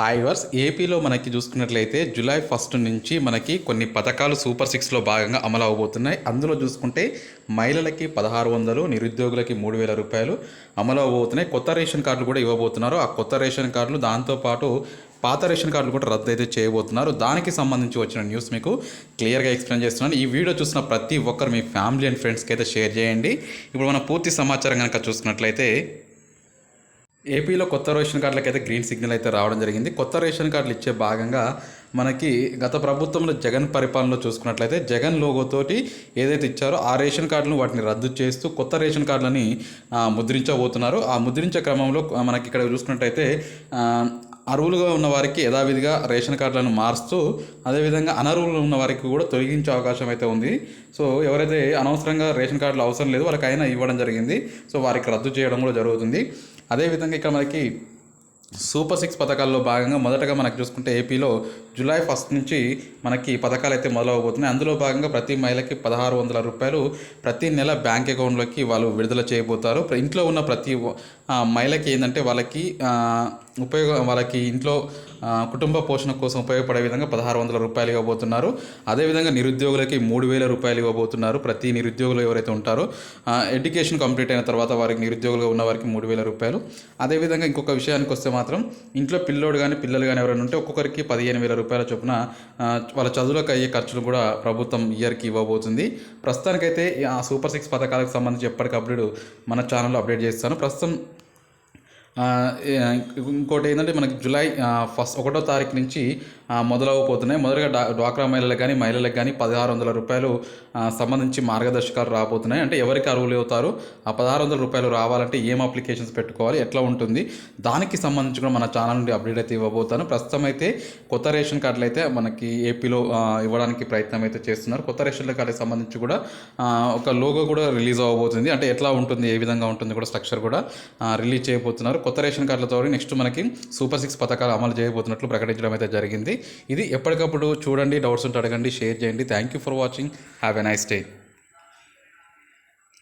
Hi verse ఏపీలో మనకి చూసుకున్నట్లయితే జూలై ఫస్ట్ నుంచి మనకి కొన్ని పథకాలు సూపర్ సిక్స్లో భాగంగా అమలు అవబోతున్నాయి. అందులో చూసుకుంటే మహిళలకి పదహారు వందలు నిరుద్యోగులకి మూడు వేల రూపాయలు అమలు అవబోతున్నాయి. కొత్త రేషన్ కార్డులు కూడా ఇవ్వబోతున్నారు. ఆ కొత్త రేషన్ కార్డులు దాంతోపాటు పాత రేషన్ కార్డులు కూడా రద్దు అయితే చేయబోతున్నారు. దానికి సంబంధించి వచ్చిన న్యూస్ మీకు క్లియర్గా ఎక్స్ప్లెయిన్ చేస్తున్నాను. ఈ వీడియో చూసిన ప్రతి ఒక్కరు మీ ఫ్యామిలీ అండ్ ఫ్రెండ్స్కి అయితే షేర్ చేయండి. ఇప్పుడు మనం పూర్తి సమాచారం కనుక చూసుకున్నట్లయితే ఏపీలో కొత్త రేషన్ కార్డులకైతే గ్రీన్ సిగ్నల్ అయితే రావడం జరిగింది. కొత్త రేషన్ కార్డులు ఇచ్చే భాగంగా మనకి గత ప్రభుత్వంలో జగన్ పరిపాలనలో చూసుకున్నట్లయితే జగన్ లోగోతోటి ఏదైతే ఇచ్చారో ఆ రేషన్ కార్డులను వాటిని రద్దు చేస్తూ కొత్త రేషన్ కార్డులని ముద్రించబోతున్నారు. ఆ ముద్రించే క్రమంలో మనకి ఇక్కడ చూసుకున్నట్టయితే అర్హులుగా ఉన్న వారికి యథావిధిగా రేషన్ కార్డులను మారుస్తూ అదేవిధంగా అనర్హులు ఉన్న వారికి కూడా తొలగించే అవకాశం అయితే ఉంది. సో ఎవరైతే అనవసరంగా రేషన్ కార్డులు అవసరం లేదు వాళ్ళకైనా ఇవ్వడం జరిగింది. సో వారికి రద్దు చేయడం కూడా జరుగుతుంది. అదేవిధంగా ఇక్కడ మనకి సూపర్ సిక్స్ పథకాల్లో భాగంగా మొదటగా మనకు చూసుకుంటే ఏపీలో జూలై ఫస్ట్ నుంచి మనకి పథకాలు అయితే మొదలవబోతున్నాయి. అందులో భాగంగా ప్రతి మహిళకి పదహారు వందల రూపాయలు ప్రతి నెల బ్యాంక్ అకౌంట్లోకి వాళ్ళు విడుదల చేయబోతారు. ఇంట్లో ఉన్న ప్రతి మహిళకి ఏంటంటే వాళ్ళకి ఉపయోగ వాళ్ళకి ఇంట్లో కుటుంబ పోషణ కోసం ఉపయోగపడే విధంగా పదహారు వందల రూపాయలు ఇవ్వబోతున్నారు. అదేవిధంగా నిరుద్యోగులకి మూడు వేల రూపాయలు ఇవ్వబోతున్నారు. ప్రతి నిరుద్యోగులు ఎవరైతే ఉంటారో ఎడ్యుకేషన్ కంప్లీట్ అయిన తర్వాత వారికి నిరుద్యోగులుగా ఉన్న వారికి మూడు వేల రూపాయలు. అదేవిధంగా ఇంకొక విషయానికి వస్తే మాత్రం ఇంట్లో పిల్లోడు కానీ పిల్లలు కానీ ఎవరైనా ఉంటే ఒక్కొక్కరికి పదిహేను వేల రూపాయల చొప్పున వాళ్ళ చదువులకు అయ్యే ఖర్చులు కూడా ప్రభుత్వం ఇయర్కి ఇవ్వబోతుంది. ప్రస్తుతానికైతే ఆ సూపర్ సిక్స్ పథకాలకు సంబంధించి ఎప్పటికప్పుడు మన ఛానల్లో అప్డేట్ చేస్తాను. ప్రస్తుతం ఇంకోటి ఏంటంటే మనకి జూలై ఫస్ట్ ఒకటో తారీఖు నుంచి మొదలవబోతున్నాయి మొదటగా డా డ్వాక్రా మహిళలకు కానీ మహిళలకు కానీ పదహారు వందల రూపాయలు సంబంధించి మార్గదర్శకాలు రాబోతున్నాయి. అంటే ఎవరికి అర్హులు అవుతారు? ఆ పదహారు వందల రూపాయలు రావాలంటే ఏం అప్లికేషన్స్ పెట్టుకోవాలి? ఎట్లా ఉంటుంది? దానికి సంబంధించి కూడా మన ఛానల్ నుండి అప్డేట్ అయితే ఇవ్వబోతాను. ప్రస్తుతం అయితే కొత్త రేషన్ కార్డులు అయితే మనకి ఏపీలో ఇవ్వడానికి ప్రయత్నం అయితే చేస్తున్నారు. కొత్త రేషన్ కార్డుకి సంబంధించి కూడా ఒక లోగో కూడా రిలీజ్ అవ్వబోతుంది. అంటే ఎట్లా ఉంటుంది? ఏ విధంగా ఉంటుంది? కూడా స్ట్రక్చర్ కూడా రిలీజ్ చేయబోతున్నారు. కొత్త రేషన్ కార్డులతో నెక్స్ట్ మనకి సూపర్ సిక్స్ పథకాలు అమలు చేయబోతున్నట్లు ప్రకటించడం అయితే జరిగింది. ఇది ఎప్పటికప్పుడు చూడండి డౌట్స్ ఉంటే అడగండి షేర్ చేయండి. Thank you for watching have a nice day